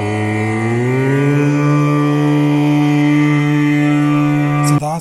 Oh.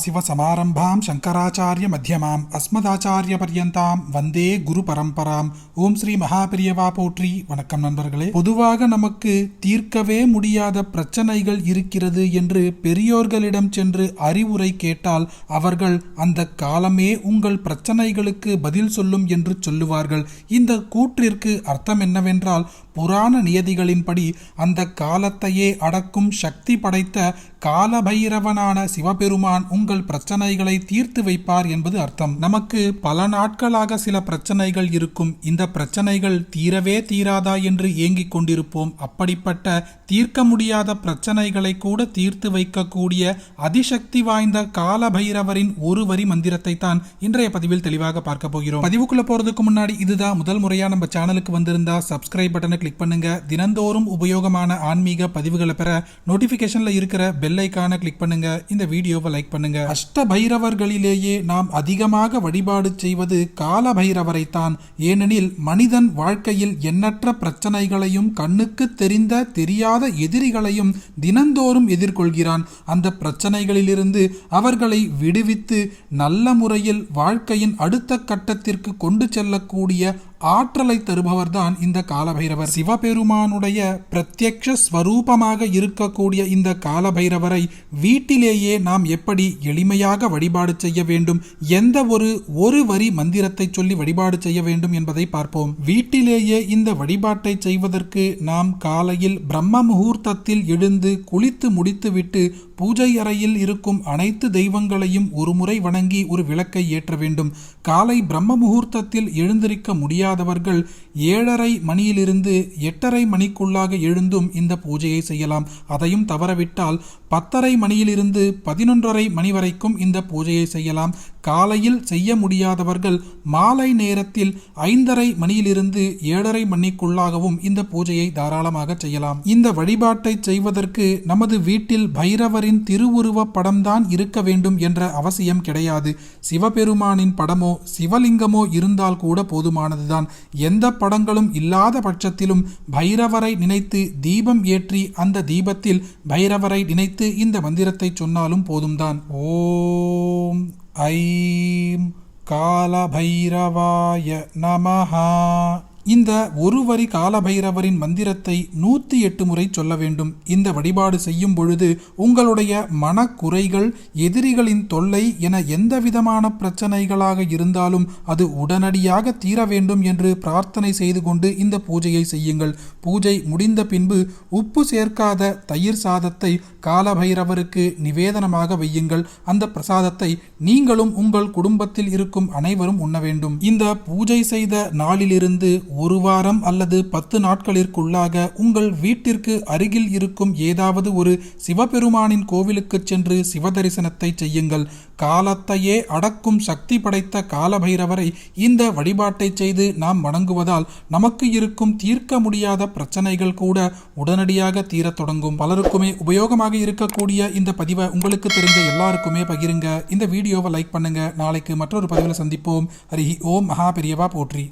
Shankaracharya மத்தியமாம் அஸ்மதாச்சாரிய பர்யந்தாம் வந்தே குரு பரம்பராம் ஓம் ஸ்ரீ மகாபிரியவா போற்றி வணக்கம் நண்பர்களே. பொதுவாக நமக்கு தீர்க்கவே முடியாத பிரச்சனைகள் இருக்கிறது என்று பெரியோர்களிடம் சென்று அறிவுரை கேட்டால் அவர்கள் அந்த காலமே உங்கள் பிரச்சனைகளுக்கு பதில் சொல்லும் என்று சொல்லுவார்கள். இந்த கூற்றிற்கு அர்த்தம் என்னவென்றால் புராண நியதிகளின்படி அந்த காலத்தையே அடக்கும் சக்தி படைத்த காலபைரவனான சிவபெருமான் உங்கள் பிரச்சனைகளை தீர்த்து வைப்பார் என்பது அர்த்தம். நமக்கு பல நாட்களாக சில பிரச்சனைகள் இருக்கும். இந்த பிரச்சனைகள் தீரவே தீராதா என்று ஏங்கிக் கொண்டிருப்போம். அப்படிப்பட்ட தீர்க்க முடியாத பிரச்சனைகளை கூட தீர்த்து வைக்கக்கூடிய அதிசக்தி வாய்ந்த காலபைரவரின் ஒரு வரி மந்திரத்தை தான் இன்றைய பதிவில் தெளிவாக பார்க்க போகிறோம். பதிவுக்குள்ள போறதுக்கு முன்னாடி இதுதான் முதல் முறையா நம்ம சேனலுக்கு வந்திருந்தா சப்ஸ்கிரைப் பட்டனை கிளிக் பண்ணுங்க. தினந்தோறும் உபயோகமான ஆன்மீக பதிவுகளை பெற நோட்டிபிகேஷன்ல இருக்கிற பெல் ஐக்கான கிளிக் பண்ணுங்க. இந்த வீடியோவை லைக் பண்ணுங்க. அஷ்ட பைரவர்களிலேயே நாம் அதிகமாக வழிபாடு செய்வது கால பைரவரைத்தான் ஏனெனில் மனிதன் வாழ்க்கையில் எண்ணற்ற பிரச்சனைகளையும் கண்ணுக்கு தெரிந்த தெரியாத எதிரிகளையும் தினந்தோறும் எதிர்கொள்கிறான். அந்த பிரச்சனைகளிலிருந்து அவர்களை விடுவித்து நல்ல முறையில் வாழ்க்கையின் அடுத்த கட்டத்திற்கு கொண்டு செல்லக்கூடிய ஆற்றலை தருபவர்தான் இந்த காலபைரவர். சிவபெருமானுடைய பிரத்யக்ஷ ஸ்வரூபமாக இருக்கக்கூடிய இந்த காலபைரவரை வீட்டிலேயே நாம் எப்படி எளிமையாக வழிபாடு செய்ய வேண்டும்? எந்த ஒரு ஒரு வரி மந்திரத்தை சொல்லி வழிபாடு செய்ய வேண்டும் என்பதை பார்ப்போம். வீட்டிலேயே இந்த வழிபாட்டை செய்வதற்கு நாம் காலையில் பிரம்ம முகூர்த்தத்தில் எழுந்து குளித்து முடித்துவிட்டு பூஜை அறையில் இருக்கும் அனைத்து தெய்வங்களையும் ஒருமுறை வணங்கி ஒரு விளக்கை ஏற்ற வேண்டும். காலை பிரம்ம முகூர்த்தத்தில் எழுந்திருக்க முடியாதவர்கள் ஏழரை மணியிலிருந்து எட்டரை மணிக்குள்ளாக எழுந்தும் இந்த பூஜையை செய்யலாம். அதையும் தவறவிட்டால் பத்தரை மணியிலிருந்து பதினொன்றரை மணி வரைக்கும் இந்த பூஜையை செய்யலாம். காலையில் செய்ய முடியாதவர்கள் மாலை நேரத்தில் ஐந்தரை மணியிலிருந்து ஏழரை மணிக்குள்ளாகவும் இந்த பூஜையை தாராளமாக செய்யலாம். இந்த வழிபாட்டை செய்வதற்கு நமது வீட்டில் பைரவரின் திருவுருவ படம்தான் இருக்க வேண்டும் என்ற அவசியம் கிடையாது. சிவபெருமானின் படமோ சிவலிங்கமோ இருந்தால் கூட போதுமானதுதான். எந்த படங்களும் இல்லாத பட்சத்திலும் பைரவரை நினைத்து தீபம் ஏற்றி அந்த தீபத்தில் பைரவரை நினைத்து இந்த மந்திரத்தை சொன்னாலும் போதும்தான். ஓம் ஐம் காலபைரவாய நமஹா. இந்த ஒரு வரி காலபைரவரின் மந்திரத்தை நூற்றி எட்டு முறை சொல்ல வேண்டும். இந்த வழிபாடு செய்யும் பொழுது உங்களுடைய மனக்குறைகள் எதிரிகளின் தொல்லை என எந்த விதமான பிரச்சனைகளாக இருந்தாலும் அது உடனடியாக தீர வேண்டும் என்று பிரார்த்தனை செய்து கொண்டு இந்த பூஜையை செய்யுங்கள். பூஜை முடிந்த பின்பு உப்பு சேர்க்காத தயிர் சாதத்தை காலபைரவருக்கு நிவேதனமாக வையுங்கள். அந்த பிரசாதத்தை நீங்களும் உங்கள் குடும்பத்தில் இருக்கும் அனைவரும் உண்ண வேண்டும். இந்த பூஜை செய்த நாளிலிருந்து ஒரு வாரம் அல்லது பத்து நாட்களிற்குள்ளாக உங்கள் வீட்டிற்கு அருகில் இருக்கும் ஏதாவது ஒரு சிவபெருமானின் கோவிலுக்கு சென்று சிவதரிசனத்தை செய்யுங்கள். காலத்தையே அடக்கும் சக்தி படைத்த காலபைரவரை இந்த வழிபாட்டை செய்து நாம் வணங்குவதால் நமக்கு இருக்கும் தீர்க்க முடியாத பிரச்சனைகள் கூட உடனடியாக தீரத் தொடங்கும். பலருக்குமே உபயோகமாக இருக்கக்கூடிய இந்த பதிவை உங்களுக்கு தெரிஞ்ச எல்லாருக்குமே பகிருங்க. இந்த வீடியோவை லைக் பண்ணுங்க. நாளைக்கு மற்றொரு பதிவில் சந்திப்போம். ஹரி ஓம். மகா பெரியவா போற்றி.